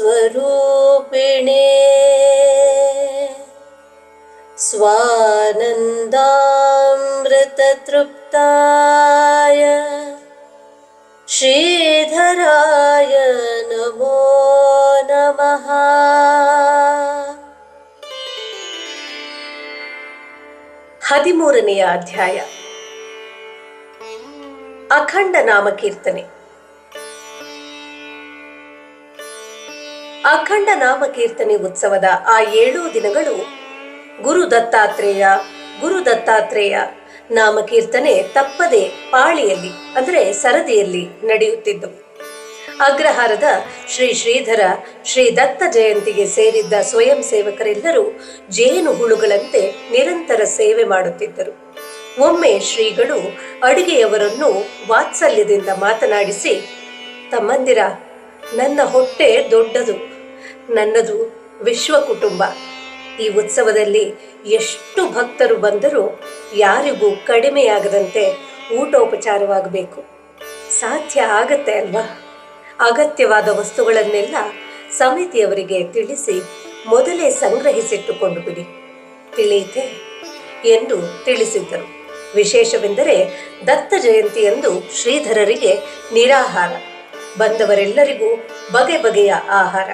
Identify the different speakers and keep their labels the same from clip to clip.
Speaker 1: सत्यधर्मस्वरूपिणे स्वानन्दामृततृप्ताय श्रीधराय नमो नमः ಹದಿಮೂರನೆಯ ಅಧ್ಯಾಯ ಅಖಂಡ ನಾಮ ಅಖಂಡ ನಾಮ ಕೀರ್ತನೆ ಉತ್ಸವದ ಆ ಏಳು ದಿನಗಳು ಗುರು ದತ್ತಾತ್ರೇಯ ಗುರು ದತ್ತಾತ್ರೇಯ ನಾಮಕೀರ್ತನೆ ತಪ್ಪದೆ ಪಾಳಿಯಲ್ಲಿ, ಅಂದರೆ ಸರದಿಯಲ್ಲಿ ನಡೆಯುತ್ತಿದ್ದವು. ಅಗ್ರಹಾರದ ಶ್ರೀ ಶ್ರೀಧರ, ಶ್ರೀ ದತ್ತ ಜಯಂತಿಗೆ ಸೇರಿದ್ದ ಸ್ವಯಂ ಸೇವಕರೆಲ್ಲರೂ ಜೇನು ಹುಳುಗಳಂತೆ ನಿರಂತರ ಸೇವೆ ಮಾಡುತ್ತಿದ್ದರು. ಒಮ್ಮೆ ಶ್ರೀಗಳು ಅಡುಗೆಯವರನ್ನು ವಾತ್ಸಲ್ಯದಿಂದ ಮಾತನಾಡಿಸಿ, ತಮ್ಮಂದಿರ, ನನ್ನ ಹೊಟ್ಟೆ ದೊಡ್ಡದು. ನನ್ನದು ವಿಶ್ವ ಕುಟುಂಬ. ಈ ಉತ್ಸವದಲ್ಲಿ ಎಷ್ಟು ಭಕ್ತರು ಬಂದರೂ ಯಾರಿಗೂ ಕಡಿಮೆಯಾಗದಂತೆ ಊಟೋಪಚಾರವಾಗಬೇಕು. ಸಾಧ್ಯ ಆಗತ್ತೆ ಅಲ್ವಾ? ಅಗತ್ಯವಾದ ವಸ್ತುಗಳನ್ನೆಲ್ಲ ಸಮಿತಿಯವರಿಗೆ ತಿಳಿಸಿ ಮೊದಲೇ ಸಂಗ್ರಹಿಸಿಟ್ಟುಕೊಂಡು ಬಿಡಿ. ತಿಳಿಯಿತೆ? ಎಂದು ತಿಳಿಸಿದ್ದರು. ವಿಶೇಷವೆಂದರೆ ದತ್ತ ಜಯಂತಿಯಂದು ಶ್ರೀಧರರಿಗೆ ನಿರಾಹಾರ. ಬಂದವರೆಲ್ಲರಿಗೂ ಬಗೆ ಬಗೆಯ ಆಹಾರ.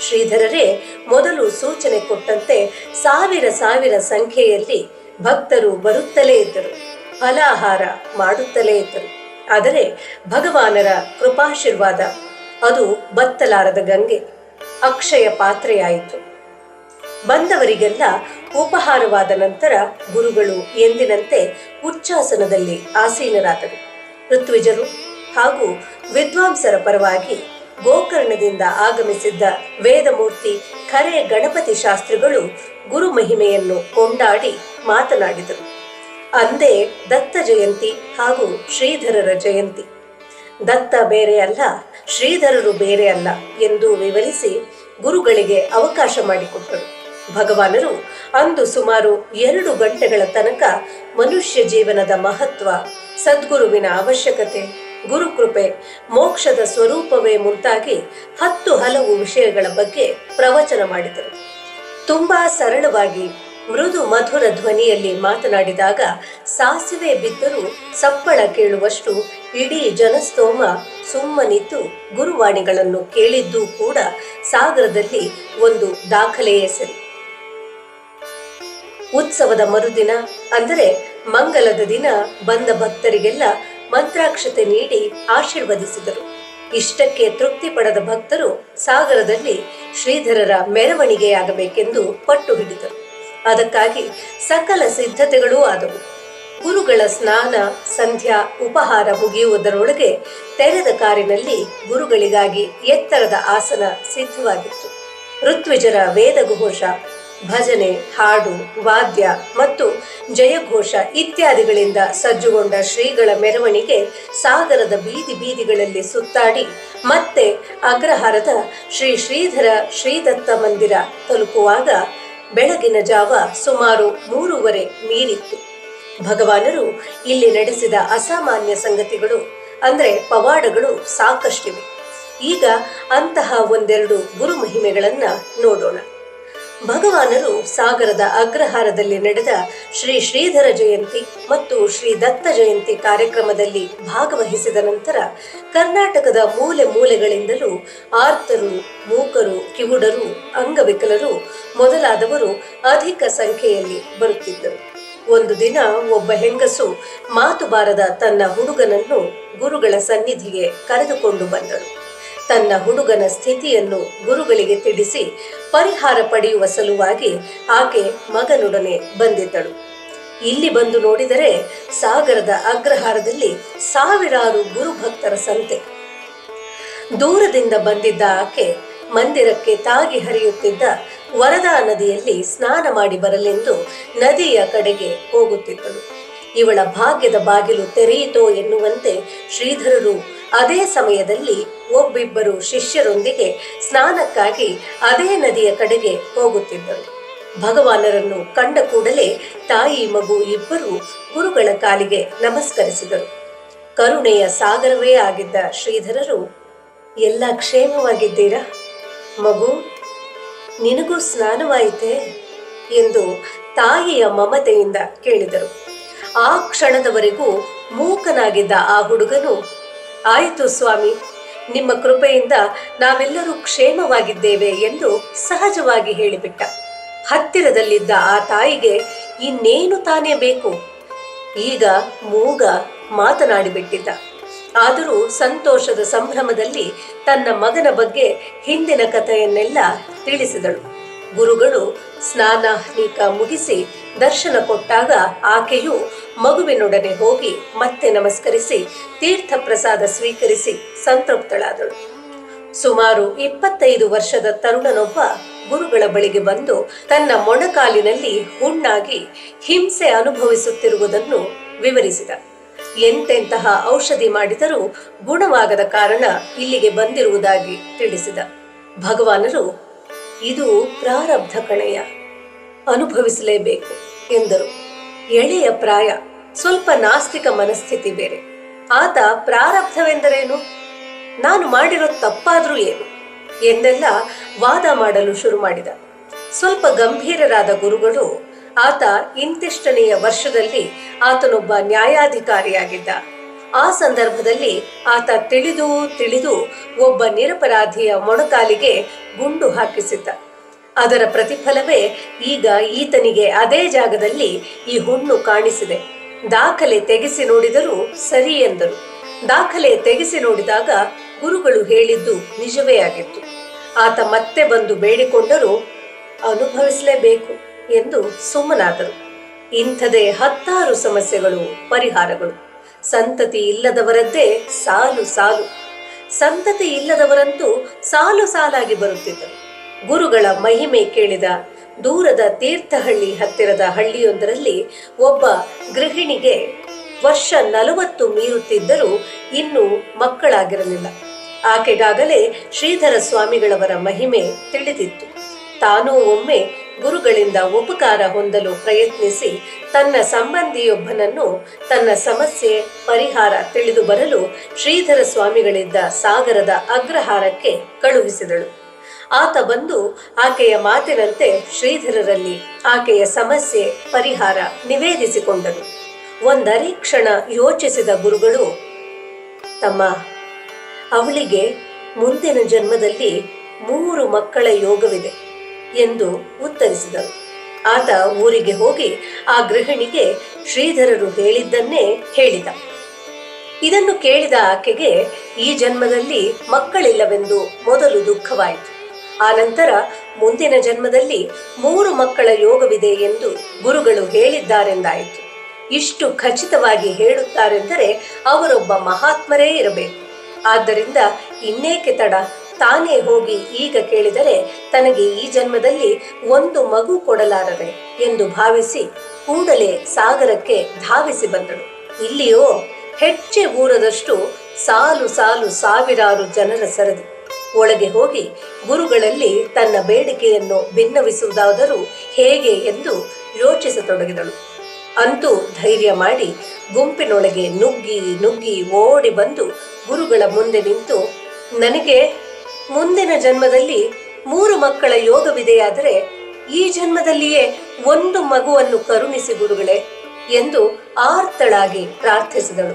Speaker 1: ಶ್ರೀಧರರೇ, ಮೊದಲು ಸೂಚನೆ ಕೊಟ್ಟಂತೆ ಸಾವಿರ ಸಾವಿರ ಸಂಖ್ಯೆಯಲ್ಲಿ ಭಕ್ತರು ಬರುತ್ತಲೇ ಇದ್ದರು. ಫಲಾಹಾರ ಮಾಡುತ್ತಲೇ ಇದ್ದರು. ಆದರೆ ಭಗವಾನರ ಕೃಪಾಶೀರ್ವಾದ, ಅದು ಬತ್ತಲಾರದ ಗಂಗೆ, ಅಕ್ಷಯ ಪಾತ್ರೆಯಾಯಿತು. ಬಂದವರಿಗೆಲ್ಲ ಉಪಹಾರವಾದ ನಂತರ ಗುರುಗಳು ಎಂದಿನಂತೆ ಉಚ್ಚಾಸನದಲ್ಲಿ ಆಸೀನರಾದರು. ಋತ್ವಿಜರು ಹಾಗೂ ವಿದ್ವಾಂಸರ ಪರವಾಗಿ ಗೋಕರ್ಣದಿಂದ ಆಗಮಿಸಿದ್ದ ವೇದಮೂರ್ತಿ ಖರೆ ಗಣಪತಿ ಶಾಸ್ತ್ರಿಗಳು ಗುರು ಮಹಿಮೆಯನ್ನು ಕೊಂಡಾಡಿ ಮಾತನಾಡಿದರು. ಅಂದೇ ದತ್ತ ಜಯಂತಿ ಹಾಗೂ ಶ್ರೀಧರರ ಜಯಂತಿ. ದತ್ತ ಬೇರೆ ಅಲ್ಲ, ಶ್ರೀಧರರು ಬೇರೆ ಅಲ್ಲ ಎಂದು ವಿವರಿಸಿ ಗುರುಗಳಿಗೆ ಅವಕಾಶ ಮಾಡಿಕೊಟ್ಟರು. ಭಗವಾನರು ಅಂದು ಸುಮಾರು ಎರಡು ಗಂಟೆಗಳ ತನಕ ಮನುಷ್ಯ ಜೀವನದ ಮಹತ್ವ, ಸದ್ಗುರುವಿನ ಅವಶ್ಯಕತೆ ಗುರುಕೃಪೆ, ಮೋಕ್ಷದ ಸ್ವರೂಪವೇ ಮುಂತಾಗಿ ಹತ್ತು ಹಲವು ವಿಷಯಗಳ ಬಗ್ಗೆ ಪ್ರವಚನ ಮಾಡಿದರು. ತುಂಬಾ ಸರಳವಾಗಿ ಮೃದು ಮಧುರ ಧ್ವನಿಯಲ್ಲಿ ಮಾತನಾಡಿದಾಗ ಸಾಸಿವೆ ಬಿದ್ದರೂ ಸಪ್ಪಳ ಕೇಳುವಷ್ಟು ಇಡೀ ಜನಸ್ತೋಮ ಸುಮ್ಮನಿದ್ದು ಗುರುವಾಣಿಗಳನ್ನು ಕೇಳಿದ್ದೂ ಕೂಡ ಸಾಗರದಲ್ಲಿ ಒಂದು ದಾಖಲೆಯೇ ಸರಿ. ಉತ್ಸವದ ಮರುದಿನ ಅಂದರೆ ಮಂಗಲದ ದಿನ ಬಂದ ಭಕ್ತರಿಗೆಲ್ಲ ಮಂತ್ರಾಕ್ಷತೆ ನೀಡಿ ಆಶೀರ್ವದಿಸಿದರು. ಇಷ್ಟಕ್ಕೆ ತೃಪ್ತಿ ಪಡೆದ ಭಕ್ತರು ಸಾಗರದಲ್ಲಿ ಶ್ರೀಧರರ ಮೆರವಣಿಗೆಯಾಗಬೇಕೆಂದು ಪಟ್ಟು ಹಿಡಿದರು. ಅದಕ್ಕಾಗಿ ಸಕಲ ಸಿದ್ಧತೆಗಳೂ ಆದವು. ಗುರುಗಳ ಸ್ನಾನ, ಸಂಧ್ಯಾ, ಉಪಹಾರ ಮುಗಿಯುವುದರೊಳಗೆ ತೆರೆದ ಕಾರಿನಲ್ಲಿ ಗುರುಗಳಿಗಾಗಿ ಎತ್ತರದ ಆಸನ ಸಿದ್ಧವಾಗಿತ್ತು. ಋತ್ವಿಜರ ವೇದಘೋಷ ಭಜನೆ, ಹಾಡು, ವಾದ್ಯ ಮತ್ತು ಜಯಘೋಷ ಇತ್ಯಾದಿಗಳಿಂದ ಸಜ್ಜುಗೊಂಡ ಶ್ರೀಗಳ ಮೆರವಣಿಗೆ ಸಾಗರದ ಬೀದಿ ಬೀದಿಗಳಲ್ಲಿ ಸುತ್ತಾಡಿ ಮತ್ತೆ ಅಗ್ರಹಾರದ ಶ್ರೀ ಶ್ರೀಧರ ಶ್ರೀದತ್ತ ಮಂದಿರ ತಲುಪುವಾಗ ಬೆಳಗಿನ ಜಾವ ಸುಮಾರು ಮೂರುವರೆ ಮೀರಿತ್ತು. ಭಗವಾನರು ಇಲ್ಲಿ ನಡೆಸಿದ ಅಸಾಮಾನ್ಯ ಸಂಗತಿಗಳು ಅಂದ್ರೆ ಪವಾಡಗಳು ಸಾಕಷ್ಟಿವೆ. ಈಗ ಅಂತಹ ಒಂದೆರಡು ಗುರು ಮಹಿಮೆಗಳನ್ನ ನೋಡೋಣ. ಭಗವಾನರು ಸಾಗರದ ಅಗ್ರಹಾರದಲ್ಲಿ ನಡೆದ ಶ್ರೀ ಶ್ರೀಧರ ಜಯಂತಿ ಮತ್ತು ಶ್ರೀ ದತ್ತ ಜಯಂತಿ ಕಾರ್ಯಕ್ರಮದಲ್ಲಿ ಭಾಗವಹಿಸಿದ ನಂತರ ಕರ್ನಾಟಕದ ಮೂಲೆ ಮೂಲೆಗಳಿಂದಲೂ ಆರ್ತರು, ಮೂಕರು, ಕಿವುಡರು, ಅಂಗವಿಕಲರು ಮೊದಲಾದವರು ಅಧಿಕ ಸಂಖ್ಯೆಯಲ್ಲಿ ಬರುತ್ತಿದ್ದರು. ಒಂದು ದಿನ ಒಬ್ಬ ಹೆಂಗಸು ಮಾತು ಬಾರದ ತನ್ನ ಹುಡುಗನನ್ನು ಗುರುಗಳ ಸನ್ನಿಧಿಗೆ ಕರೆದುಕೊಂಡು ಬಂದಳು. ತನ್ನ ಹುಡುಗನ ಸ್ಥಿತಿಯನ್ನು ಗುರುಗಳಿಗೆ ತಿಳಿಸಿ ಪರಿಹಾರ ಪಡೆಯುವ ಸಲುವಾಗಿ ಆಕೆ ಮಗನೊಡನೆ ಬಂದಿದ್ದಳು. ಇಲ್ಲಿ ಬಂದು ನೋಡಿದರೆ ಸಾಗರದ ಅಗ್ರಹಾರದಲ್ಲಿ ಸಾವಿರಾರು ಗುರುಭಕ್ತರ ಸಂತೆ. ದೂರದಿಂದ ಬಂದಿದ್ದ ಆಕೆ ಮಂದಿರಕ್ಕೆ ತಾಗಿ ಹರಿಯುತ್ತಿದ್ದ ವರದಾ ನದಿಯಲ್ಲಿ ಸ್ನಾನ ಮಾಡಿ ಬರಲೆಂದು ನದಿಯ ಕಡೆಗೆ ಹೋಗುತ್ತಿದ್ದಳು. ಇವಳ ಭಾಗ್ಯದ ಬಾಗಿಲು ತೆರೆಯಿತೋ ಎನ್ನುವಂತೆ ಶ್ರೀಧರರು ಅದೇ ಸಮಯದಲ್ಲಿ ಒಬ್ಬಿಬ್ಬರು ಶಿಷ್ಯರೊಂದಿಗೆ ಸ್ನಾನಕ್ಕಾಗಿ ಅದೇ ನದಿಯ ಕಡೆಗೆ ಹೋಗುತ್ತಿದ್ದರು. ಭಗವಾನರನ್ನು ಕಂಡ ಕೂಡಲೇ ತಾಯಿ ಮಗು ಇಬ್ಬರು ಗುರುಗಳ ಕಾಲಿಗೆ ನಮಸ್ಕರಿಸಿದರು. ಕರುಣೆಯ ಸಾಗರವೇ ಆಗಿದ್ದ ಶ್ರೀಧರರು, ಎಲ್ಲ ಕ್ಷೇಮವಾಗಿದ್ದೀರಾ? ಮಗು, ನಿನಗೂ ಸ್ನಾನವಾಯಿತೆ? ಎಂದು ತಾಯಿಯ ಮಮತೆಯಿಂದ ಕೇಳಿದರು. ಆ ಕ್ಷಣದವರೆಗೂ ಮೂಕನಾಗಿದ್ದ ಆ ಹುಡುಗನು, ಆಯಿತು ಸ್ವಾಮಿ, ನಿಮ್ಮ ಕೃಪೆಯಿಂದ ನಾವೆಲ್ಲರೂ ಕ್ಷೇಮವಾಗಿದ್ದೇವೆ ಎಂದು ಸಹಜವಾಗಿ ಹೇಳಿಬಿಟ್ಟ. ಹತ್ತಿರದಲ್ಲಿದ್ದ ಆ ತಾಯಿಗೆ ಇನ್ನೇನು ತಾನೇ ಬೇಕು? ಈಗ ಮೂಗ ಮಾತನಾಡಿಬಿಟ್ಟಿದ್ದ. ಆದರೂ ಸಂತೋಷದ ಸಂಭ್ರಮದಲ್ಲಿ ತನ್ನ ಮಗನ ಬಗ್ಗೆ ಹಿಂದಿನ ಕಥೆಯನ್ನೆಲ್ಲ ತಿಳಿಸಿದಳು. ಗುರುಗಳು ಸ್ನಾನ ಮುಗಿಸಿ ದರ್ಶನ ಕೊಟ್ಟಾಗ ಆಕೆಯು ಮಗುವಿನೊಡನೆ ಹೋಗಿ ಮತ್ತೆ ನಮಸ್ಕರಿಸಿ, ತೀರ್ಥ ಪ್ರಸಾದ ಸ್ವೀಕರಿಸಿ ಸಂತೃಪ್ತಳಾದಳು. ಸುಮಾರು ಇಪ್ಪತ್ತೈದು ವರ್ಷದ ತರುಣನೊಬ್ಬ ಗುರುಗಳ ಬಳಿಗೆ ಬಂದು ತನ್ನ ಮೊಣಕಾಲಿನಲ್ಲಿ ಹುಣ್ಣಾಗಿ ಹಿಂಸೆ ಅನುಭವಿಸುತ್ತಿರುವುದನ್ನು ವಿವರಿಸಿದ. ಎಂತೆಂತಹ ಔಷಧಿ ಮಾಡಿದರೂ ಗುಣವಾಗದ ಕಾರಣ ಇಲ್ಲಿಗೆ ಬಂದಿರುವುದಾಗಿ ತಿಳಿಸಿದ. ಭಗವಾನರು, ಇದು ಪ್ರಾರಬ್ಧ ಕಣೆಯ ಅನುಭವಿಸಲೇಬೇಕು ಎಂದರು. ಎಳೆಯ ಪ್ರಾಯ ಸ್ವಲ್ಪ ನಾಸ್ತಿಕ ಮನಸ್ಥಿತಿ ಬೇರೆ. ಆತ ಪ್ರಾರಬ್ಧವೆಂದರೇನು? ನಾನು ಮಾಡಿರೋ ತಪ್ಪಾದ್ರೂ ಏನು? ಎಂದೆಲ್ಲ ವಾದ ಮಾಡಲು ಶುರು ಮಾಡಿದ. ಸ್ವಲ್ಪ ಗಂಭೀರರಾದ ಗುರುಗಳು ಆತ ಇಂತಿಷ್ಟನೆಯ ವರ್ಷದಲ್ಲಿ ಆತನೊಬ್ಬ ನ್ಯಾಯಾಧಿಕಾರಿಯಾಗಿದ್ದ. ಆ ಸಂದರ್ಭದಲ್ಲಿ ಆತ ತಿಳಿದು ತಿಳಿದು ಒಬ್ಬ ನಿರಪರಾಧಿಯ ಮೊಣಕಾಲಿಗೆ ಗುಂಡು ಹಾಕಿಸಿದ್ದ. ಅದರ ಪ್ರತಿಫಲವೇ ಈಗ ಈತನಿಗೆ ಅದೇ ಜಾಗದಲ್ಲಿ ಈ ಹುಣ್ಣು ಕಾಣಿಸಿದೆ. ದಾಖಲೆ ತೆಗೆಸಿ ನೋಡಿದರೂ ಸರಿ ಎಂದರು. ದಾಖಲೆ ತೆಗೆಸಿ ನೋಡಿದಾಗ ಗುರುಗಳು ಹೇಳಿದ್ದು ನಿಜವೇ ಆಗಿತ್ತು. ಆತ ಮತ್ತೆ ಬಂದು ಬೇಡಿಕೊಂಡರೂ, ಅನುಭವಿಸಲೇಬೇಕು ಎಂದು ಸುಮ್ಮನಾದರು. ಇಂಥದೇ ಹತ್ತಾರು ಸಮಸ್ಯೆಗಳು, ಪರಿಹಾರಗಳು. ಸಂತತಿ ಇಲ್ಲದವರದ್ದೇ ಸಾಲು ಸಾಲು. ಸಂತತಿ ಇಲ್ಲದವರಂತೂ ಸಾಲು ಸಾಲಾಗಿ ಬರುತ್ತಿದ್ದರು. ಗುರುಗಳ ಮಹಿಮೆ ಕೇಳಿದ ದೂರದ ತೀರ್ಥಹಳ್ಳಿ ಹತ್ತಿರದ ಹಳ್ಳಿಯೊಂದರಲ್ಲಿ ಒಬ್ಬ ಗೃಹಿಣಿಗೆ ವರ್ಷ ನಲವತ್ತು ಮೀರುತ್ತಿದ್ದರೂ ಇನ್ನೂ ಮಕ್ಕಳಾಗಿರಲಿಲ್ಲ. ಆಕೆಗಾಗಲೇ ಶ್ರೀಧರ ಸ್ವಾಮಿಗಳವರ ಮಹಿಮೆ ತಿಳಿದಿತ್ತು. ತಾನೂ ಒಮ್ಮೆ ಗುರುಗಳಿಂದ ಉಪಕಾರ ಹೊಂದಲು ಪ್ರಯತ್ನಿಸಿ ತನ್ನ ಸಂಬಂಧಿಯೊಬ್ಬನನ್ನು ತನ್ನ ಸಮಸ್ಯೆ ಪರಿಹಾರ ತಿಳಿದು ಬರಲು ಶ್ರೀಧರ ಸ್ವಾಮಿಗಳಿದ್ದ ಸಾಗರದ ಅಗ್ರಹಾರಕ್ಕೆ ಕಳುಹಿಸಿದಳು. ಆತ ಬಂದು ಆಕೆಯ ಮಾತಿನಂತೆ ಶ್ರೀಧರರಲ್ಲಿ ಆಕೆಯ ಸಮಸ್ಯೆ ಪರಿಹಾರ ನಿವೇದಿಸಿಕೊಂಡನು. ಒಂದರಿ ಕ್ಷಣ ಯೋಚಿಸಿದ ಗುರುಗಳು, ತಮ್ಮ, ಅವಳಿಗೆ ಮುಂದಿನ ಜನ್ಮದಲ್ಲಿ ಮೂರು ಮಕ್ಕಳ ಯೋಗವಿದೆ ಎಂದು ಉತ್ತರಿಸಿದರು ಆತ ಊರಿಗೆ ಹೋಗಿ ಆ ಗೃಹಿಣಿಗೆ ಶ್ರೀಧರರು ಹೇಳಿದ್ದನ್ನೇ ಹೇಳಿದ. ಇದನ್ನು ಕೇಳಿದ ಆಕೆಗೆ, ಈ ಜನ್ಮದಲ್ಲಿ ಮಕ್ಕಳಿಲ್ಲವೆಂದು ಮೊದಲು ದುಃಖವಾಯಿತು. ಆನಂತರ ಮುಂದಿನ ಜನ್ಮದಲ್ಲಿ ಮೂರು ಮಕ್ಕಳ ಯೋಗವಿದೆ ಎಂದು ಗುರುಗಳು ಹೇಳಿದ್ದಾರೆಂದಾಯಿತು. ಇಷ್ಟು ಖಚಿತವಾಗಿ ಹೇಳುತ್ತಾರೆಂದರೆ ಅವರೊಬ್ಬ ಮಹಾತ್ಮರೇ ಇರಬೇಕು. ಆದ್ದರಿಂದ ಇನ್ನೇಕೆ ತಡ? ತಾನೇ ಹೋಗಿ ಈಗ ಕೇಳಿದರೆ ತನಗೆ ಈ ಜನ್ಮದಲ್ಲಿ ಒಂದು ಮಗು ಕೊಡಲಾರದೆ ಎಂದು ಭಾವಿಸಿ ಕೂಡಲೇ ಸಾಗರಕ್ಕೆ ಧಾವಿಸಿ ಬಂದಳು. ಇಲ್ಲಿಯೋ ಹೆಚ್ಚೆ ಊರದಷ್ಟು ಸಾಲು ಸಾಲು ಸಾವಿರಾರು ಜನರ ಸರದಿ. ಒಳಗೆ ಹೋಗಿ ಗುರುಗಳಲ್ಲಿ ತನ್ನ ಬೇಡಿಕೆಯನ್ನು ಭಿನ್ನವಿಸುವುದಾದರೂ ಹೇಗೆ ಎಂದು ಯೋಚಿಸತೊಡಗಿದಳು. ಅಂತೂ ಧೈರ್ಯ ಮಾಡಿ ಗುಂಪಿನೊಳಗೆ ನುಗ್ಗಿ ನುಗ್ಗಿ ಓಡಿ ಬಂದು ಗುರುಗಳ ಮುಂದೆ ನಿಂತು, ನನಗೆ ಮುಂದಿನ ಜನ್ಮದಲ್ಲಿ ಮೂರು ಮಕ್ಕಳ ಯೋಗವಿದೆಯಾದರೆ ಈ ಜನ್ಮದಲ್ಲಿಯೇ ಒಂದು ಮಗುವನ್ನು ಕರುಣಿಸಿ ಗುರುಗಳೇ ಎಂದು ಆರ್ತಳಾಗಿ ಪ್ರಾರ್ಥಿಸಿದಳು.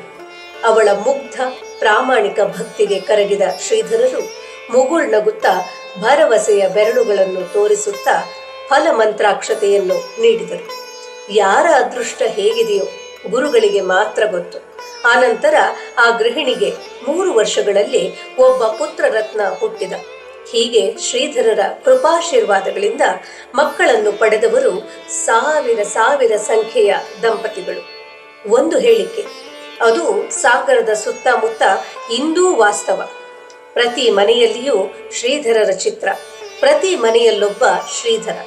Speaker 1: ಅವಳ ಮುಗ್ಧ ಪ್ರಾಮಾಣಿಕ ಭಕ್ತಿಗೆ ಕರಗಿದ ಶ್ರೀಧರರು ಮುಗುಳ್ನಗುತ್ತಾ ಭರವಸೆಯ ಬೆರಳುಗಳನ್ನು ತೋರಿಸುತ್ತಾ ಫಲಮಂತ್ರಾಕ್ಷತೆಯನ್ನು ನೀಡಿದರು. ಯಾರ ಅದೃಷ್ಟ ಹೇಗಿದೆಯೋ ಗುರುಗಳಿಗೆ ಮಾತ್ರ ಗೊತ್ತು. ಆನಂತರ ಆ ಗೃಹಿಣಿಗೆ ಮೂರು ವರ್ಷಗಳಲ್ಲಿ ಒಬ್ಬ ಪುತ್ರ ರತ್ನ ಹುಟ್ಟಿದ. ಹೀಗೆ ಶ್ರೀಧರರ ಕೃಪಾಶೀರ್ವಾದಗಳಿಂದ ಮಕ್ಕಳನ್ನು ಪಡೆದವರು ಸಾವಿರ ಸಾವಿರ ಸಂಖ್ಯೆಯ ದಂಪತಿಗಳು. ಒಂದು ಹೇಳಿಕೆ, ಅದು ಸಾಗರದ ಸುತ್ತಮುತ್ತ ಇಂದೂ ವಾಸ್ತವ. ಪ್ರತಿ ಮನೆಯಲ್ಲಿಯೂ ಶ್ರೀಧರರ ಚಿತ್ರ, ಪ್ರತಿ ಮನೆಯಲ್ಲೊಬ್ಬ ಶ್ರೀಧರ.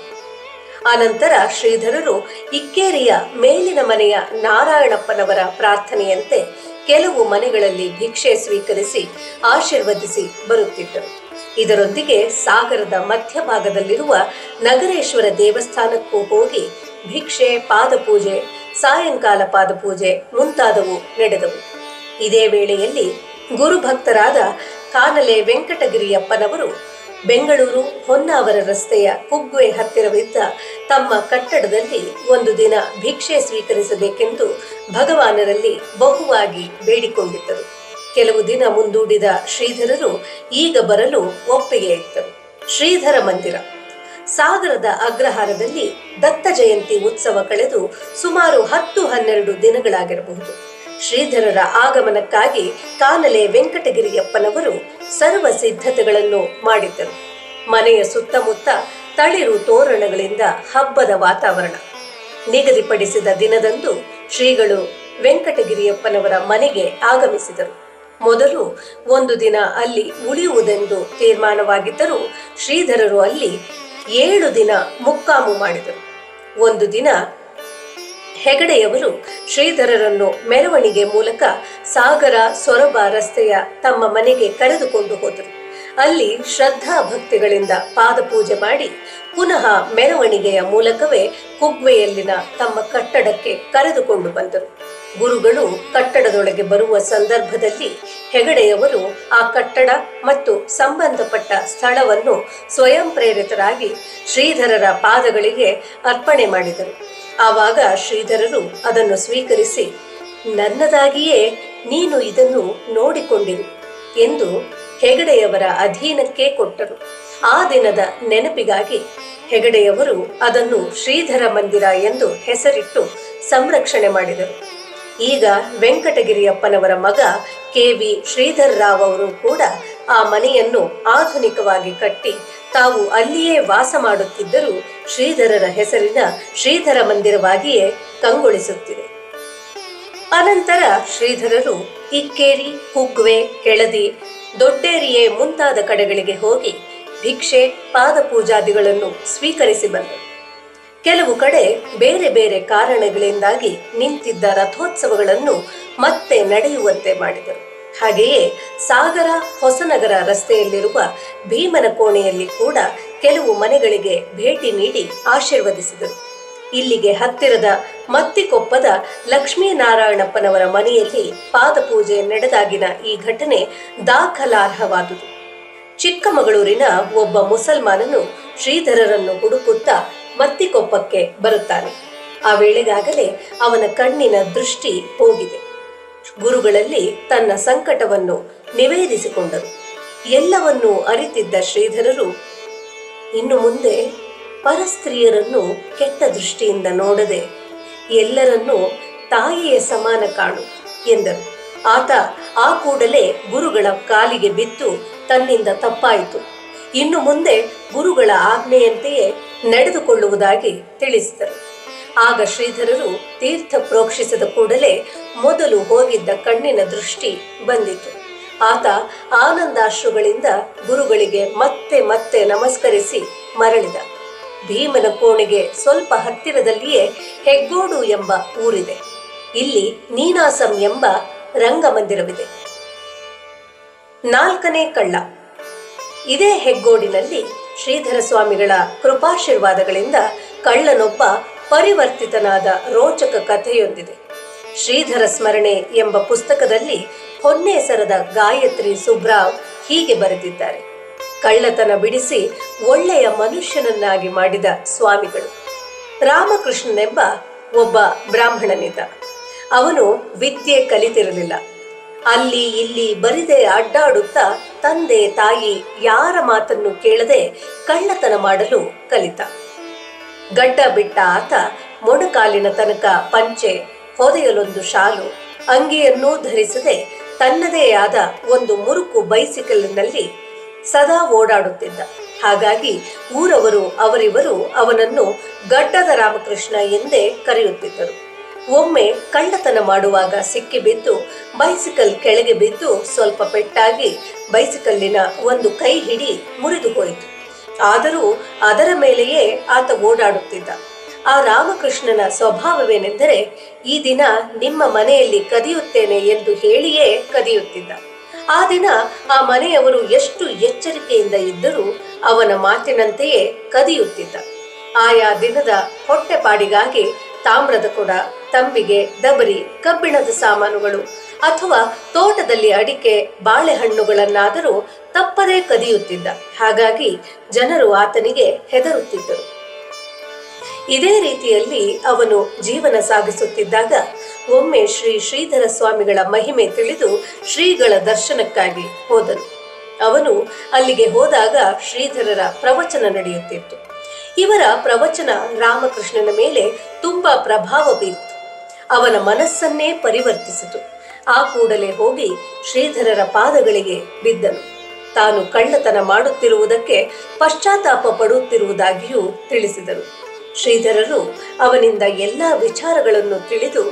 Speaker 1: ಆನಂತರ ಶ್ರೀಧರರು ಇಕ್ಕೇರಿಯ ಮೇಲಿನ ಮನೆಯ ನಾರಾಯಣಪ್ಪನವರ ಪ್ರಾರ್ಥನೆಯಂತೆ ಕೆಲವು ಮನೆಗಳಲ್ಲಿ ಭಿಕ್ಷೆ ಸ್ವೀಕರಿಸಿ ಆಶೀರ್ವದಿಸಿ ಬರುತ್ತಿದ್ದರು. ಇದರೊಂದಿಗೆ ಸಾಗರದ ಮಧ್ಯಭಾಗದಲ್ಲಿರುವ ನಗರೇಶ್ವರ ದೇವಸ್ಥಾನಕ್ಕೂ ಹೋಗಿ ಭಿಕ್ಷೆ, ಪಾದಪೂಜೆ, ಸಾಯಂಕಾಲ ಪಾದಪೂಜೆ ಮುಂತಾದವು ನಡೆದವು. ಇದೇ ವೇಳೆಯಲ್ಲಿ ಗುರುಭಕ್ತರಾದ ಕಾನಲೆ ವೆಂಕಟಗಿರಿಯಪ್ಪನವರು ಬೆಂಗಳೂರು ಹೊನ್ನಾವರ ರಸ್ತೆಯ ಕುಗ್ವೆ ಹತ್ತಿರವಿದ್ದ ತಮ್ಮ ಕಟ್ಟಡದಲ್ಲಿ ಒಂದು ದಿನ ಭಿಕ್ಷೆ ಸ್ವೀಕರಿಸಬೇಕೆಂದು ಭಗವಾನರಲ್ಲಿ ಬಹುವಾಗಿ ಬೇಡಿಕೊಂಡಿದ್ದರು. ಕೆಲವು ದಿನ ಮುಂದೂಡಿದ ಶ್ರೀಧರರು ಈಗ ಬರಲು ಒಪ್ಪಿಗೆ ಇತ್ತರು ಶ್ರೀಧರ ಮಂದಿರ. ಸಾಗರದ ಅಗ್ರಹಾರದಲ್ಲಿ ದತ್ತ ಜಯಂತಿ ಉತ್ಸವ ಕಳೆದು ಸುಮಾರು ಹತ್ತು ಹನ್ನೆರಡು ದಿನಗಳಾಗಿರಬಹುದು. ಶ್ರೀಧರರ ಆಗಮನಕ್ಕಾಗಿ ಕಾನಲೆ ವೆಂಕಟಗಿರಿಯಪ್ಪನವರು ಸರ್ವ ಸಿದ್ಧತೆಗಳನ್ನು ಮಾಡಿದ್ದರು. ಮನೆಯ ಸುತ್ತಮುತ್ತ ತಳಿರು ತೋರಣಗಳಿಂದ ಹಬ್ಬದ ವಾತಾವರಣ. ನಿಗದಿಪಡಿಸಿದ ದಿನದಂದು ಶ್ರೀಗಳು ವೆಂಕಟಗಿರಿಯಪ್ಪನವರ ಮನೆಗೆ ಆಗಮಿಸಿದರು. ಮೊದಲು ಒಂದು ದಿನ ಅಲ್ಲಿ ಉಳಿಯುವುದೆಂದು ತೀರ್ಮಾನವಾಗಿದ್ದರೂ ಶ್ರೀಧರರು ಅಲ್ಲಿ ಏಳು ದಿನ ಮುಕ್ಕಾಮು ಮಾಡಿದರು. ಒಂದು ದಿನ ಹೆಗಡೆಯವರು ಶ್ರೀಧರರನ್ನು ಮೆರವಣಿಗೆ ಮೂಲಕ ಸಾಗರ ಸೊರಬ ರಸ್ತೆಯ ತಮ್ಮ ಮನೆಗೆ ಕರೆದುಕೊಂಡು ಹೋದರು. ಅಲ್ಲಿ ಶ್ರದ್ಧಾ ಭಕ್ತಿಗಳಿಂದ ಪಾದಪೂಜೆ ಮಾಡಿ ಪುನಃ ಮೆರವಣಿಗೆಯ ಮೂಲಕವೇ ಕುಗ್ವೆಯಲ್ಲಿನ ತಮ್ಮ ಕಟ್ಟಡಕ್ಕೆ ಕರೆದುಕೊಂಡು ಬಂದರು. ಗುರುಗಳು ಕಟ್ಟಡದೊಳಗೆ ಬರುವ ಸಂದರ್ಭದಲ್ಲಿ ಹೆಗಡೆಯವರು ಆ ಕಟ್ಟಡ ಮತ್ತು ಸಂಬಂಧಪಟ್ಟ ಸ್ಥಳವನ್ನು ಸ್ವಯಂ ಪ್ರೇರಿತರಾಗಿ ಶ್ರೀಧರರ ಪಾದಗಳಿಗೆ ಅರ್ಪಣೆ ಮಾಡಿದರು. ಆವಾಗ ಶ್ರೀಧರರು ಅದನ್ನು ಸ್ವೀಕರಿಸಿ, ನನ್ನದಾಗಿಯೇ ನೀನು ಇದನ್ನು ನೋಡಿಕೊಂಡಿರು ಎಂದು ಹೆಗಡೆಯವರ ಅಧೀನಕ್ಕೆ ಕೊಟ್ಟರು ಆ ದಿನದ ನೆನಪಿಗಾಗಿ ಹೆಗಡೆಯವರು ಅದನ್ನು ಶ್ರೀಧರ ಮಂದಿರ ಎಂದು ಹೆಸರಿಟ್ಟು ಸಂರಕ್ಷಣೆ ಮಾಡಿದರು. ಈಗ ವೆಂಕಟಗಿರಿಯಪ್ಪನವರ ಮಗ ಕೆ ವಿ ಶ್ರೀಧರ್ ರಾವ್ ಅವರು ಕೂಡ ಆ ಮನೆಯನ್ನು ಆಧುನಿಕವಾಗಿ ಕಟ್ಟಿ ತಾವು ಅಲ್ಲಿಯೇ ವಾಸ ಮಾಡುತ್ತಿದ್ದರೂ ಶ್ರೀಧರರ ಹೆಸರಿನ ಶ್ರೀಧರ ಮಂದಿರವಾಗಿಯೇ ಕಂಗೊಳಿಸುತ್ತಿದೆ. ಅನಂತರ ಶ್ರೀಧರರು ಇಕ್ಕೇರಿ ಹುಗ್ವೆ ಕೆಳದಿ, ದೊಡ್ಡೇರಿಯೇ ಮುಂತಾದ ಕಡೆಗಳಿಗೆ ಹೋಗಿ ಭಿಕ್ಷೆ, ಪಾದಪೂಜಾದಿಗಳನ್ನು ಸ್ವೀಕರಿಸಿ ಬಂದರು. ಕೆಲವು ಕಡೆ ಬೇರೆ ಬೇರೆ ಕಾರಣಗಳಿಂದಾಗಿ ನಿಂತಿದ್ದ ರಥೋತ್ಸವಗಳನ್ನು ಮತ್ತೆ ನಡೆಯುವಂತೆ ಮಾಡಿದರು. ಹಾಗೆಯೇ ಸಾಗರ ಹೊಸನಗರ ರಸ್ತೆಯಲ್ಲಿರುವ ಭೀಮನ ಕೋಣೆಯಲ್ಲಿ ಕೂಡ ಕೆಲವು ಮನೆಗಳಿಗೆ ಭೇಟಿ ನೀಡಿ ಆಶೀರ್ವದಿಸಿದರು. ಇಲ್ಲಿಗೆ ಹತ್ತಿರದ ಮತ್ತಿಕೊಪ್ಪದ ಲಕ್ಷ್ಮೀನಾರಾಯಣಪ್ಪನವರ ಮನೆಯಲ್ಲಿ ಪಾದಪೂಜೆ ನಡೆದಾಗಿನ ಈ ಘಟನೆ ದಾಖಲಾರ್ಹವಾದುದು. ಚಿಕ್ಕಮಗಳೂರಿನ ಒಬ್ಬ ಮುಸಲ್ಮಾನನು ಶ್ರೀಧರರನ್ನು ಹುಡುಕುತ್ತಾ ಮತ್ತಿಕೊಪ್ಪಕ್ಕೆ ಬರುತ್ತಾನೆ. ಆ ವೇಳೆಗಾಗಲೇ ಅವನ ಕಣ್ಣಿನ ದೃಷ್ಟಿ ಹೋಗಿದೆ. ಗುರುಗಳಲ್ಲಿ ತನ್ನ ಸಂಕಟವನ್ನು ನಿವೇದಿಸಿಕೊಂಡರು. ಎಲ್ಲವನ್ನೂ ಅರಿತಿದ್ದ ಶ್ರೀಧರರು, ಇನ್ನು ಮುಂದೆ ಪರಸ್ತ್ರೀಯರನ್ನು ಕೆಟ್ಟ ದೃಷ್ಟಿಯಿಂದ ನೋಡದೆ ಎಲ್ಲರನ್ನೂ ತಾಯಿಯ ಸಮಾನ ಕಾಣು ಎಂದರು. ಆತ ಆ ಕೂಡಲೇ ಗುರುಗಳ ಕಾಲಿಗೆ ಬಿದ್ದು ತನ್ನಿಂದ ತಪ್ಪಾಯಿತು. ಇನ್ನು ಮುಂದೆ ಗುರುಗಳ ಆಜ್ಞೆಯಂತೆಯೇ ನಡೆದುಕೊಳ್ಳುವುದಾಗಿ ತಿಳಿಸಿದರು. ಆಗ ಶ್ರೀಧರರು ತೀರ್ಥ ಪ್ರೋಕ್ಷಿಸಿದ ಕೂಡಲೇ ಮೊದಲು ಹೋಗಿದ್ದ ಕಣ್ಣಿನ ದೃಷ್ಟಿ ಬಂದಿತು. ಆತ ಆನಂದಾಶ್ರುಗಳಿಂದ ಗುರುಗಳಿಗೆ ಮತ್ತೆ ಮತ್ತೆ ನಮಸ್ಕರಿಸಿ ಮರಳಿದ. ಭೀಮನ ಕೋಣೆಗೆ ಸ್ವಲ್ಪ ಹತ್ತಿರದಲ್ಲಿಯೇ ಹೆಗ್ಗೋಡು ಎಂಬ ಊರಿದೆ. ಇಲ್ಲಿ ನೀನಾಸಂ ಎಂಬ ರಂಗಮಂದಿರವಿದೆ. ನಾಲ್ಕನೇ ಕಳ್ಳ. ಇದೇ ಹೆಗ್ಗೋಡಿನಲ್ಲಿ ಶ್ರೀಧರ ಸ್ವಾಮಿಗಳ ಕೃಪಾಶೀರ್ವಾದಗಳಿಂದ ಕಳ್ಳನೊಬ್ಬ ಪರಿವರ್ತಿತನಾದ ರೋಚಕ ಕಥೆಯೊಂದಿದೆ. ಶ್ರೀಧರ ಸ್ಮರಣೆ ಎಂಬ ಪುಸ್ತಕದಲ್ಲಿ ಹೊನ್ನೇಸರದ ಗಾಯತ್ರಿ ಸುಬ್ರಾವ್ ಹೀಗೆ ಬರೆದಿದ್ದಾರೆ. ಕಳ್ಳತನ ಬಿಡಿಸಿ ಒಳ್ಳೆಯ ಮನುಷ್ಯನನ್ನಾಗಿ ಮಾಡಿದ ಸ್ವಾಮಿಗಳು. ರಾಮಕೃಷ್ಣನೆಂಬ ಒಬ್ಬ ಬ್ರಾಹ್ಮಣನಿದ್ದ. ಅವನು ವಿದ್ಯೆ ಕಲಿತಿರಲಿಲ್ಲ. ಅಲ್ಲಿ ಇಲ್ಲಿ ಬರಿದೆ ಅಡ್ಡಾಡುತ್ತಾ ತಂದೆ ತಾಯಿ ಯಾರ ಮಾತನ್ನು ಕೇಳದೆ ಕಳ್ಳತನ ಮಾಡಲು ಕಲಿತ. ಗಡ್ಡ ಬಿಟ್ಟ ಆತ ಮೊಣಕಾಲಿನ ತನಕ ಪಂಚೆ ಹೊದೆಯಲೊಂದು ಶಾಲು, ಅಂಗಿಯನ್ನೂ ಧರಿಸದೆ ತನ್ನದೇ ಆದ ಒಂದು ಮುರುಕು ಬೈಸಿಕಲ್ನಲ್ಲಿ ಸದಾ ಓಡಾಡುತ್ತಿದ್ದ. ಹಾಗಾಗಿ ಊರವರು, ಅವರಿವರು ಅವನನ್ನು ಗಡ್ಡದ ರಾಮಕೃಷ್ಣ ಎಂದೇ ಕರೆಯುತ್ತಿದ್ದರು. ಒಮ್ಮೆ ಕಳ್ಳತನ ಮಾಡುವಾಗ ಸಿಕ್ಕಿಬಿದ್ದು ಬೈಸಿಕಲ್ ಕೆಳಗೆ ಬಿದ್ದು ಸ್ವಲ್ಪ ಪೆಟ್ಟಾಗಿ ಬೈಸಿಕಲ್ಲಿನ ಒಂದು ಕೈ ಹಿಡಿ ಮುರಿದು ಹೋಯಿತು. ಆದರೂ ಅದರ ಮೇಲೆಯೇ ಆತ ಓಡಾಡುತ್ತಿದ್ದ. ಆ ರಾಮಕೃಷ್ಣನ ಸ್ವಭಾವವೇನೆಂದರೆ, ಈ ದಿನ ನಿಮ್ಮ ಮನೆಯಲ್ಲಿ ಕದಿಯುತ್ತೇನೆ ಎಂದು ಹೇಳಿಯೇ ಕದಿಯುತ್ತಿದ್ದ. ಆ ದಿನ ಆ ಮನೆಯವರು ಎಷ್ಟು ಎಚ್ಚರಿಕೆಯಿಂದ ಇದ್ದರೂ ಅವನ ಮಾತಿನಂತೆಯೇ ಕದಿಯುತ್ತಿದ್ದ. ಆಯಾ ದಿನದ ಹೊಟ್ಟೆಪಾಡಿಗಾಗಿ ತಾಮ್ರದ ಕೊಡ, ತಂಬಿಗೆ, ದಬರಿ, ಕಬ್ಬಿಣದ ಸಾಮಾನುಗಳು ಅಥವಾ ತೋಟದಲ್ಲಿ ಅಡಿಕೆ, ಬಾಳೆಹಣ್ಣುಗಳನ್ನಾದರೂ ತಪ್ಪದೇ ಕದಿಯುತ್ತಿದ್ದ. ಹಾಗಾಗಿ ಜನರು ಆತನಿಗೆ ಹೆದರುತ್ತಿದ್ದರು. ಇದೇ ರೀತಿಯಲ್ಲಿ ಅವನು ಜೀವನ ಸಾಗಿಸುತ್ತಿದ್ದಾಗ ಒಮ್ಮೆ ಶ್ರೀ ಶ್ರೀಧರ ಸ್ವಾಮಿಗಳ ಮಹಿಮೆ ತಿಳಿದು ಶ್ರೀಗಳ ದರ್ಶನಕ್ಕಾಗಿ ಹೋದನು. ಅವನು ಅಲ್ಲಿಗೆ ಹೋದಾಗ ಶ್ರೀಧರರ ಪ್ರವಚನ ನಡೆಯುತ್ತಿತ್ತು. ಇವರ ಪ್ರವಚನ ರಾಮಕೃಷ್ಣನ ಮೇಲೆ ತುಂಬಾ ಪ್ರಭಾವ ಬೀರಿತು. ಅವನ ಮನಸ್ಸನ್ನೇ ಪರಿವರ್ತಿಸಿತು. ಆ ಕೂಡಲೇ ಹೋಗಿ ಶ್ರೀಧರರ ಪಾದಗಳಿಗೆ ಬಿದ್ದನು. ತಾನು ಕಳ್ಳತನ ಮಾಡುತ್ತಿರುವುದಕ್ಕೆ ಪಶ್ಚಾತ್ತಾಪ ಪಡುತ್ತಿರುವುದಾಗಿಯೂ ತಿಳಿಸಿದರು. ಶ್ರೀಧರರು ಅವನಿಂದ ಎಲ್ಲ ವಿಚಾರಗಳನ್ನು ತಿಳಿದು,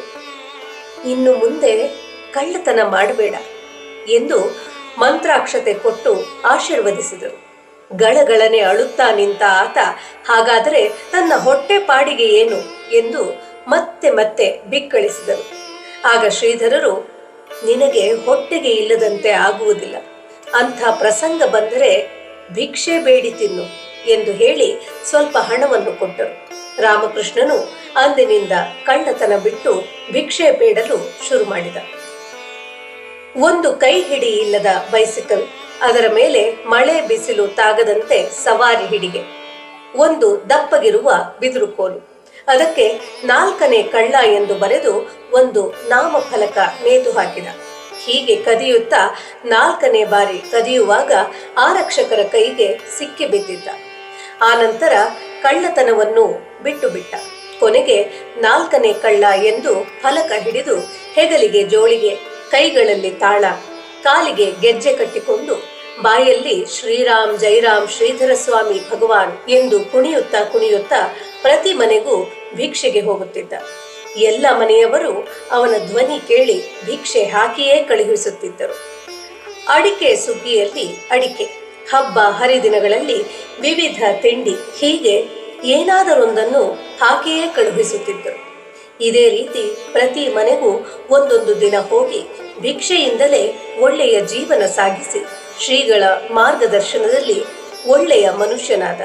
Speaker 1: ಇನ್ನು ಮುಂದೆ ಕಳ್ಳತನ ಮಾಡಬೇಡ ಎಂದು ಮಂತ್ರಾಕ್ಷತೆ ಕೊಟ್ಟು ಆಶೀರ್ವದಿಸಿದರು. ಗಳಗಳನೆ ಅಳುತ್ತಾ ನಿಂತ ಆತ, ಹಾಗಾದರೆ ತನ್ನ ಹೊಟ್ಟೆ ಪಾಡಿಗೆ ಏನು ಎಂದು ಮತ್ತೆ ಮತ್ತೆ ಬಿಕ್ಕಳಿಸಿದರು. ಆಗ ಶ್ರೀಧರರು, ನಿನಗೆ ಹೊಟ್ಟೆಗೆ ಇಲ್ಲದಂತೆ ಆಗುವುದಿಲ್ಲ. ಅಂಥ ಪ್ರಸಂಗ ಬಂದರೆ ಭಿಕ್ಷೆ ಬೇಡಿ ತಿನ್ನು ಎಂದು ಹೇಳಿ ಸ್ವಲ್ಪ ಹಣವನ್ನು ಕೊಟ್ಟರು. ರಾಮಕೃಷ್ಣನು ಅಂದಿನಿಂದ ಕಳ್ಳತನ ಬಿಟ್ಟು ಭಿಕ್ಷೆ ಬೇಡಲು ಶುರು ಮಾಡಿದ. ಒಂದು ಕೈ ಹಿಡಿ ಇಲ್ಲದ ಬೈಸಿಕಲ್ ಅದರ ಮೇಲೆ ಮಳೆ ಬಿಸಿಲು ತಾಗದಂತೆ ಸವಾರಿ ಹಿಡಿಗೆ. ಒಂದು ದಪ್ಪಗಿರುವ ಬಿದಿರುಕೋಲು ಅದಕ್ಕೆ ನಾಲ್ಕನೇ ಕಳ್ಳ ಎಂದು ಬರೆದು ಒಂದು ನಾಮಫಲಕ ನೇತು ಹಾಕಿದ. ಹೀಗೆ ಕದಿಯುತ್ತಾ ನಾಲ್ಕನೇ ಬಾರಿ ಕದಿಯುವಾಗ ಆರಕ್ಷಕರ ಕೈಗೆ ಸಿಕ್ಕಿ ಬಿದ್ದಿದ್ದ. ಆನಂತರ ಕಳ್ಳತನವನ್ನು ಬಿಟ್ಟು ಬಿಟ್ಟ. ಕೊನೆಗೆ ನಾಲ್ಕನೇ ಕಳ್ಳ ಎಂದು ಫಲಕ ಹಿಡಿದು ಹೆಗಲಿಗೆ ಜೋಳಿಗೆ ಕೈಗಳಲ್ಲಿ ತಾಳ, ಕಾಲಿಗೆ ಗೆಜ್ಜೆ ಕಟ್ಟಿಕೊಂಡು ಬಾಯಲ್ಲಿ ಶ್ರೀರಾಮ್, ಜೈರಾಮ್, ಶ್ರೀಧರ ಸ್ವಾಮಿ ಭಗವಾನ್ ಎಂದು ಕುಣಿಯುತ್ತಾ ಕುಣಿಯುತ್ತಾ ಪ್ರತಿ ಮನೆಗೂ ಭಿಕ್ಷೆಗೆ ಹೋಗುತ್ತಿದ್ದ. ಎಲ್ಲ ಮನೆಯವರು ಅವನ ಧ್ವನಿ ಕೇಳಿ ಭಿಕ್ಷೆ ಹಾಕಿಯೇ ಕಳುಹಿಸುತ್ತಿದ್ದರು. ಅಡಿಕೆ ಸುಗ್ಗಿಯಲ್ಲಿ ಅಡಿಕೆ, ಹಬ್ಬ ಹರಿದಿನಗಳಲ್ಲಿ ವಿವಿಧ ತಿಂಡಿ, ಹೀಗೆ ಏನಾದರೊಂದನ್ನು ಹಾಕಿಯೇ ಕಳುಹಿಸುತ್ತಿದ್ದರು. ಇದೇ ರೀತಿ ಪ್ರತಿ ಮನೆಗೂ ಒಂದೊಂದು ದಿನ ಹೋಗಿ ಭಿಕ್ಷೆಯಿಂದಲೇ ಒಳ್ಳೆಯ ಜೀವನ ಸಾಗಿಸಿ ಶ್ರೀಗಳ ಮಾರ್ಗದರ್ಶನದಲ್ಲಿ ಒಳ್ಳೆಯ ಮನುಷ್ಯನಾದ.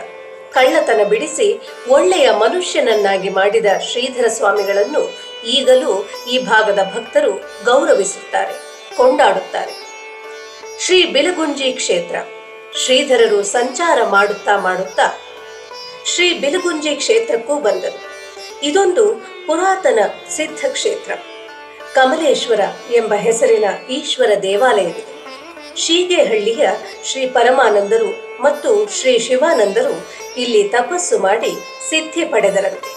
Speaker 1: ಕಳ್ಳತನ ಬಿಡಿಸಿ ಒಳ್ಳೆಯ ಮನುಷ್ಯನನ್ನಾಗಿ ಮಾಡಿದ ಶ್ರೀಧರ ಸ್ವಾಮಿಗಳನ್ನು ಈಗಲೂ ಈ ಭಾಗದ ಭಕ್ತರು ಗೌರವಿಸುತ್ತಾರೆ, ಕೊಂಡಾಡುತ್ತಾರೆ. ಶ್ರೀ ಬಿಲಗುಂಜಿ ಕ್ಷೇತ್ರ. ಶ್ರೀಧರರು ಸಂಚಾರ ಮಾಡುತ್ತಾ ಮಾಡುತ್ತಾ ಶ್ರೀ ಬಿಲಗುಂಜಿ ಕ್ಷೇತ್ರಕ್ಕೂ ಬಂದರು. ಇದೊಂದು ಪುರಾತನ ಸಿದ್ಧ ಕ್ಷೇತ್ರ. ಕಮಲೇಶ್ವರ ಎಂಬ ಹೆಸರಿನ ಈಶ್ವರ ದೇವಾಲಯವಿದೆ. ಶೀಗೆಹಳ್ಳಿಯ ಶ್ರೀ ಪರಮಾನಂದರು ಮತ್ತು ಶ್ರೀ ಶಿವಾನಂದರು ಇಲ್ಲಿ ತಪಸ್ಸು ಮಾಡಿ ಸಿದ್ಧಿ ಪಡೆದರಂತೆ.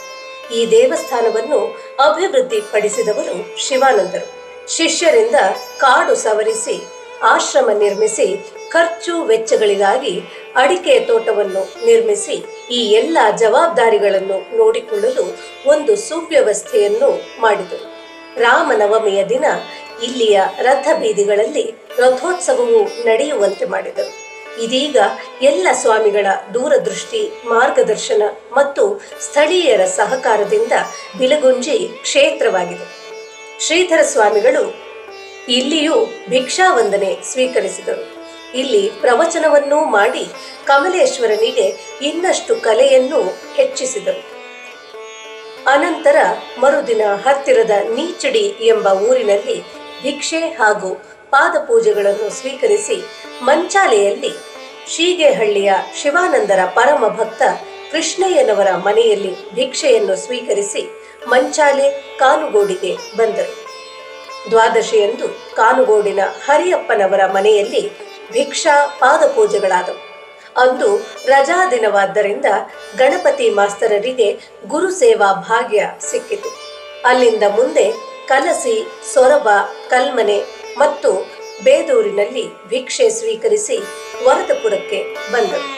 Speaker 1: ಈ ದೇವಸ್ಥಾನವನ್ನು ಅಭಿವೃದ್ಧಿಪಡಿಸಿದವರು ಶಿವಾನಂದರು. ಶಿಷ್ಯರಿಂದ ಕಾಡು ಸವರಿಸಿ, ಆಶ್ರಮ ನಿರ್ಮಿಸಿ, ಖರ್ಚು ವೆಚ್ಚಗಳಿಗಾಗಿ ಅಡಿಕೆ ತೋಟವನ್ನು ನಿರ್ಮಿಸಿ, ಈ ಎಲ್ಲ ಜವಾಬ್ದಾರಿಗಳನ್ನು ನೋಡಿಕೊಳ್ಳಲು ಒಂದು ಸುವ್ಯವಸ್ಥೆಯನ್ನು ಮಾಡಿದರು. ರಾಮನವಮಿಯ ದಿನ ಇಲ್ಲಿಯ ರಥ ಬೀದಿಗಳಲ್ಲಿ ರಥೋತ್ಸವವು ನಡೆಯುವಂತೆ ಮಾಡಿದರು. ಇದೀಗ ಎಲ್ಲ ಸ್ವಾಮಿಗಳ ದೂರದೃಷ್ಟಿ, ಮಾರ್ಗದರ್ಶನ ಮತ್ತು ಸ್ಥಳೀಯರ ಸಹಕಾರದಿಂದ ಬಿಲಗುಂಜಿ ಕ್ಷೇತ್ರವಾಗಿದೆ. ಶ್ರೀಧರ ಸ್ವಾಮಿಗಳು ಇಲ್ಲಿಯೂ ಭಿಕ್ಷಾವಂದನೆ ಸ್ವೀಕರಿಸಿದರು. ಇಲ್ಲಿ ಪ್ರವಚನವನ್ನೂ ಮಾಡಿ ಕಮಲೇಶ್ವರನಿಗೆ ಇನ್ನಷ್ಟು ಕಲೆಯನ್ನು ಹೆಚ್ಚಿಸಿದರು. ಅನಂತರ ಮರುದಿನ ಹತ್ತಿರದ ನೀಚಡಿ ಎಂಬ ಊರಿನಲ್ಲಿ ಭಿಕ್ಷೆ ಹಾಗೂ ಪಾದಪೂಜೆಗಳನ್ನು ಸ್ವೀಕರಿಸಿ ಮಂಚಾಲೆಯಲ್ಲಿ ಶೀಗೆಹಳ್ಳಿಯ ಶಿವಾನಂದರ ಪರಮ ಭಕ್ತ ಕೃಷ್ಣಯ್ಯನವರ ಮನೆಯಲ್ಲಿ ಭಿಕ್ಷೆಯನ್ನು ಸ್ವೀಕರಿಸಿ ಮಂಚಾಲೆ ಕಾನುಗೋಡಿಗೆ ಬಂದರು. ದ್ವಾದಶಿಯಂದು ಕಾನುಗೋಡಿನ ಹರಿಯಪ್ಪನವರ ಮನೆಯಲ್ಲಿ ಭಿಕ್ಷಾ ಪಾದಪೂಜೆಗಳಾದವು ಅಂದು ರಜಾ ದಿನವಾದ್ದರಿಂದ ಗಣಪತಿ ಮಾಸ್ತರರಿಗೆ ಗುರು ಸೇವಾ ಭಾಗ್ಯ ಸಿಕ್ಕಿತು. ಅಲ್ಲಿಂದ ಮುಂದೆ ಕಲಸಿ, ಸೊರಬ, ಕಲ್ಮನೆ ಮತ್ತು ಬೇದೂರಿನಲ್ಲಿ ಭಿಕ್ಷೆ ಸ್ವೀಕರಿಸಿ ವರದಪುರಕ್ಕೆ ಬಂದರು.